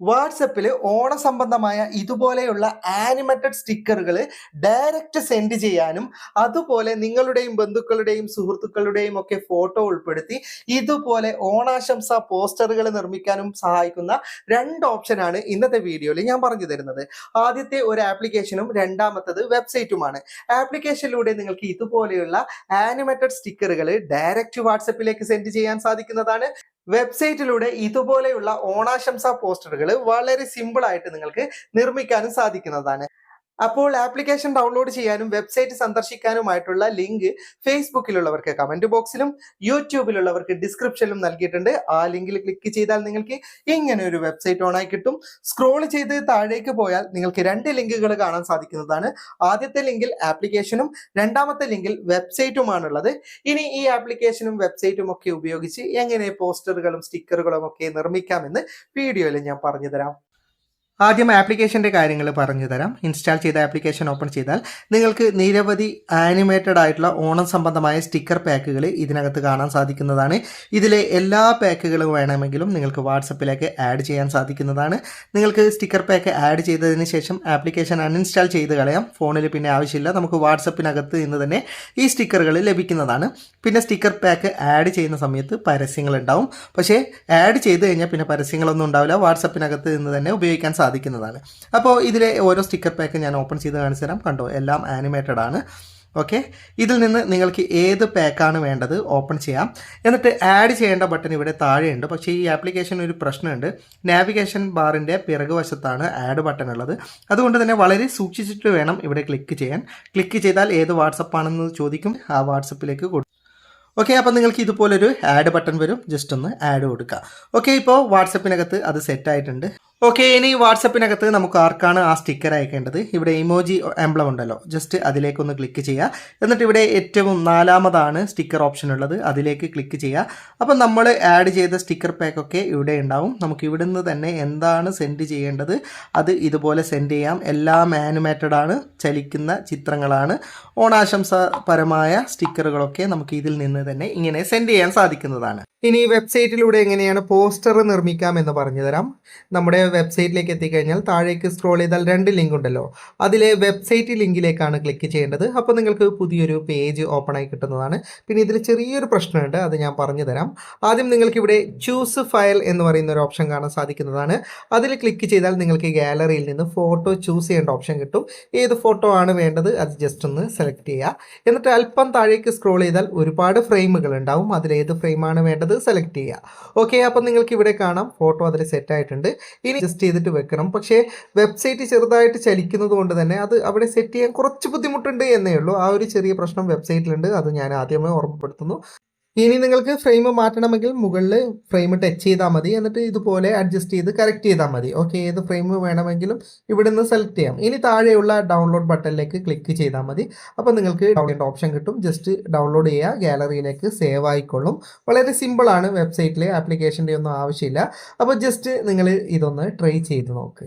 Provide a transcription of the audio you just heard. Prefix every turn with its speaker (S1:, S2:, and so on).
S1: വാട്സപ്പിൽ ഓണസംബന്ധമായ ഇതുപോലെയുള്ള ആനിമേറ്റഡ് സ്റ്റിക്കറുകൾ ഡയറക്റ്റ് സെൻഡ് ചെയ്യാനും അതുപോലെ നിങ്ങളുടെയും ബന്ധുക്കളുടെയും സുഹൃത്തുക്കളുടെയും ഒക്കെ ഫോട്ടോ ഉൾപ്പെടുത്തി ഇതുപോലെ ഓണാശംസ പോസ്റ്ററുകൾ നിർമ്മിക്കാനും സഹായിക്കുന്ന രണ്ട് ഓപ്ഷനാണ് ഇന്നത്തെ വീഡിയോയിൽ ഞാൻ പറഞ്ഞു തരുന്നത്. ആദ്യത്തെ ഒരു ആപ്ലിക്കേഷനും രണ്ടാമത്തത് വെബ്സൈറ്റുമാണ് ആപ്ലിക്കേഷനിലൂടെ നിങ്ങൾക്ക് ഇതുപോലെയുള്ള ആനിമേറ്റഡ് സ്റ്റിക്കറുകൾ ഡയറക്റ്റ് വാട്സപ്പിലേക്ക് സെൻഡ് ചെയ്യാൻ സാധിക്കുന്നതാണ്. വെബ്സൈറ്റിലൂടെ ഇതുപോലെയുള്ള ഓണാശംസ പോസ്റ്ററുകൾ വളരെ സിമ്പിൾ ആയിട്ട് നിങ്ങൾക്ക് നിർമ്മിക്കാനും സാധിക്കുന്നതാണ്. അപ്പോൾ ആപ്ലിക്കേഷൻ ഡൗൺലോഡ് ചെയ്യാനും വെബ്സൈറ്റ് സന്ദർശിക്കാനുമായിട്ടുള്ള ലിങ്ക് ഫേസ്ബുക്കിലുള്ളവർക്ക് കമന്റ് ബോക്സിലും യൂട്യൂബിലുള്ളവർക്ക് ഡിസ്ക്രിപ്ഷനിലും നൽകിയിട്ടുണ്ട്. ആ ലിങ്കിൽ ക്ലിക്ക് ചെയ്താൽ നിങ്ങൾക്ക് ഇങ്ങനെ ഒരു വെബ്സൈറ്റ് ഓണായി കിട്ടും. സ്ക്രോൾ ചെയ്ത് താഴേക്ക് പോയാൽ നിങ്ങൾക്ക് രണ്ട് ലിങ്കുകൾ കാണാൻ സാധിക്കുന്നതാണ്. ആദ്യത്തെ ലിങ്കിൽ ആപ്ലിക്കേഷനും രണ്ടാമത്തെ ലിങ്കിൽ വെബ്സൈറ്റുമാണുള്ളത് ഇനി ഈ ആപ്ലിക്കേഷനും വെബ്സൈറ്റും ഒക്കെ ഉപയോഗിച്ച് എങ്ങനെ പോസ്റ്ററുകളും സ്റ്റിക്കറുകളും ഒക്കെ നിർമ്മിക്കാമെന്ന് വീഡിയോയിൽ ഞാൻ പറഞ്ഞു തരാം ആദ്യം ആപ്ലിക്കേഷന്റെ കാര്യങ്ങൾ പറഞ്ഞു തരാം. ഇൻസ്റ്റാൾ ചെയ്ത ആപ്ലിക്കേഷൻ ഓപ്പൺ ചെയ്താൽ നിങ്ങൾക്ക് നിരവധി ആനിമേറ്റഡ് ആയിട്ടുള്ള ഓണം സംബന്ധമായ സ്റ്റിക്കർ പാക്കുകൾ ഇതിനകത്ത് കാണാൻ സാധിക്കുന്നതാണ്. ഇതിലെ എല്ലാ പാക്കുകളും വേണമെങ്കിലും നിങ്ങൾക്ക് വാട്സപ്പിലേക്ക് ആഡ് ചെയ്യാൻ സാധിക്കുന്നതാണ്. നിങ്ങൾക്ക് സ്റ്റിക്കർ പാക്ക് ആഡ് ചെയ്തതിന് ശേഷം ആപ്ലിക്കേഷൻ അൺഇൻസ്റ്റാൾ ചെയ്ത് കളയാം. ഫോണിൽ പിന്നെ ആവശ്യമില്ല. നമുക്ക് വാട്സപ്പിനകത്ത് നിന്ന് തന്നെ ഈ സ്റ്റിക്കറുകൾ ലഭിക്കുന്നതാണ്. പിന്നെ സ്റ്റിക്കർ പാക്ക് ആഡ് ചെയ്യുന്ന സമയത്ത് പരസ്യങ്ങൾ ഉണ്ടാവും. പക്ഷേ ആഡ് ചെയ്ത് കഴിഞ്ഞാൽ പിന്നെ പരസ്യങ്ങളൊന്നും ഉണ്ടാവില്ല. വാട്സപ്പിനകത്ത് നിന്ന് തന്നെ ഉപയോഗിക്കാൻ സാധിക്കുന്നതാണ്. അപ്പോൾ ഇതിലെ ഓരോ സ്റ്റിക്കർ പാക്ക് ഞാൻ ഓപ്പൺ ചെയ്ത് കാണിച്ചു തരാം. കണ്ടോ എല്ലാം ആനിമേറ്റഡ് ആണ്. ഓക്കെ ഇതിൽ നിന്ന് നിങ്ങൾക്ക് ഏത് പാക്കാണ് വേണ്ടത് ഓപ്പൺ ചെയ്യാം. എന്നിട്ട് ആഡ് ചെയ്യേണ്ട ബട്ടൺ ഇവിടെ താഴെയുണ്ട് പക്ഷേ ഈ ആപ്ലിക്കേഷൻ ഒരു പ്രശ്നമുണ്ട്. നാവിഗേഷൻ ബാറിന്റെ പിറകുവശത്താണ് ആഡ് ബട്ടൺ ഉള്ളത്. അതുകൊണ്ട് തന്നെ വളരെ സൂക്ഷിച്ചിട്ട് വേണം ഇവിടെ ക്ലിക്ക് ചെയ്യാൻ. ക്ലിക്ക് ചെയ്താൽ ഏത് വാട്സപ്പാണെന്ന് ചോദിക്കും. ആ വാട്സപ്പിലേക്ക് കൊടുക്കും ഓക്കെ അപ്പോൾ നിങ്ങൾക്ക് ഇതുപോലൊരു ആഡ് ബട്ടൺ വരും. ജസ്റ്റ് ഒന്ന് ആഡ് കൊടുക്കുക. ഓക്കെ ഇപ്പോൾ വാട്സപ്പിനകത്ത് അത് സെറ്റ് ആയിട്ടുണ്ട്. ഓക്കെ ഇനി വാട്സപ്പിനകത്ത് നമുക്ക് ആർക്കാണ് ആ സ്റ്റിക്കർ അയക്കേണ്ടത്? ഇവിടെ ഇമോജി എംബ്ലം ഉണ്ടല്ലോ. ജസ്റ്റ് അതിലേക്കൊന്ന് ക്ലിക്ക് ചെയ്യുക. എന്നിട്ട് ഇവിടെ ഏറ്റവും നാലാമതാണ് സ്റ്റിക്കർ ഓപ്ഷൻ ഉള്ളത്. അതിലേക്ക് ക്ലിക്ക് ചെയ്യുക. അപ്പം നമ്മൾ ആഡ് ചെയ്ത സ്റ്റിക്കർ പാക്കൊക്കെ ഇവിടെ ഉണ്ടാവും. നമുക്ക് ഇവിടുന്ന് തന്നെ എന്താണ് സെൻഡ് ചെയ്യേണ്ടത്? അത് ഇതുപോലെ സെൻഡ് ചെയ്യാം. എല്ലാം ആനിമേറ്റഡ് ആണ് ചലിക്കുന്ന ചിത്രങ്ങളാണ്. ഓണാശംസപരമായ സ്റ്റിക്കറുകളൊക്കെ നമുക്ക് ഇതിൽ നിന്ന് തന്നെ ഇങ്ങനെ സെൻഡ് ചെയ്യാൻ സാധിക്കുന്നതാണ്. ഇനി വെബ്സൈറ്റിലൂടെ എങ്ങനെയാണ് പോസ്റ്റർ നിർമ്മിക്കാം എന്ന് പറഞ്ഞു തരാം. നമ്മുടെ വെബ്സൈറ്റിലേക്ക് എത്തിക്കഴിഞ്ഞാൽ താഴേക്ക് സ്ക്രോൾ ചെയ്താൽ രണ്ട് ലിങ്ക് ഉണ്ടല്ലോ. അതിലെ വെബ്സൈറ്റ് ലിങ്കിലേക്കാണ് ക്ലിക്ക് ചെയ്യേണ്ടത്. അപ്പോൾ നിങ്ങൾക്ക് പുതിയൊരു പേജ് ഓപ്പൺ ആയി കിട്ടുന്നതാണ്. പിന്നെ ഇതിൽ ചെറിയൊരു പ്രശ്നമുണ്ട് അത് ഞാൻ പറഞ്ഞു തരാം. ആദ്യം നിങ്ങൾക്ക് ഇവിടെ ചൂസ് ഫയൽ എന്ന് പറയുന്ന ഒരു ഓപ്ഷൻ കാണാൻ സാധിക്കുന്നതാണ്. അതിൽ ക്ലിക്ക് ചെയ്താൽ നിങ്ങൾക്ക് ഗാലറിയിൽ നിന്ന് ഫോട്ടോ ചൂസ് ചെയ്യേണ്ട ഓപ്ഷൻ കിട്ടും. ഏത് ഫോട്ടോ ആണ് വേണ്ടത് അത് ജസ്റ്റ് ഒന്ന് സെലക്ട് ചെയ്യുക. എന്നിട്ട് അല്പം താഴേക്ക് സ്ക്രോൾ ചെയ്താൽ ഒരുപാട് ഫ്രെയിമുകൾ ഉണ്ടാവും. അതിലേത് ഫ്രെയിമാണ് വേണ്ടത് സെലക്ട് ചെയ്യുക ഓക്കെ അപ്പം നിങ്ങൾക്ക് ഇവിടെ കാണാം ഫോട്ടോ അതിൽ സെറ്റ് ആയിട്ടുണ്ട്. ഇനി ജസ്റ്റ് ചെയ്തിട്ട് വെക്കണം. പക്ഷേ വെബ്സൈറ്റ് ചെറുതായിട്ട് ചലിക്കുന്നത് കൊണ്ട് തന്നെ അത് അവിടെ സെറ്റ് ചെയ്യാൻ കുറച്ച് ബുദ്ധിമുട്ടുണ്ട് എന്നേ ഉള്ളൂ. ആ ഒരു ചെറിയ പ്രശ്നം വെബ്സൈറ്റിലുണ്ട് അത് ഞാൻ ആദ്യമേ ഓർമ്മപ്പെടുത്തുന്നു. ഇനി നിങ്ങൾക്ക് ഫ്രെയിം മാറ്റണമെങ്കിൽ മുകളിൽ ഫ്രെയിം ടച്ച് ചെയ്താൽ മതി. എന്നിട്ട് ഇതുപോലെ അഡ്ജസ്റ്റ് ചെയ്ത് കറക്റ്റ് ചെയ്താൽ മതി. ഓക്കെ ഏത് ഫ്രെയിം വേണമെങ്കിലും ഇവിടെ നിന്ന് സെലക്ട് ചെയ്യാം. ഇനി താഴെയുള്ള ഡൗൺലോഡ് ബട്ടണിലേക്ക് ക്ലിക്ക് ചെയ്താൽ മതി. അപ്പോൾ നിങ്ങൾക്ക് ഡൗൺലോഡ് ഓപ്ഷൻ കിട്ടും. ജസ്റ്റ് ഡൗൺലോഡ് ചെയ്യുക ഗാലറിയിലേക്ക് സേവ് ആയിക്കൊള്ളും. വളരെ സിമ്പിളാണ് വെബ്സൈറ്റിലെ ആപ്ലിക്കേഷന്റെ ഒന്നും ആവശ്യമില്ല. അപ്പോൾ ജസ്റ്റ് നിങ്ങൾ ഇതൊന്ന് ട്രൈ ചെയ്ത് നോക്ക്.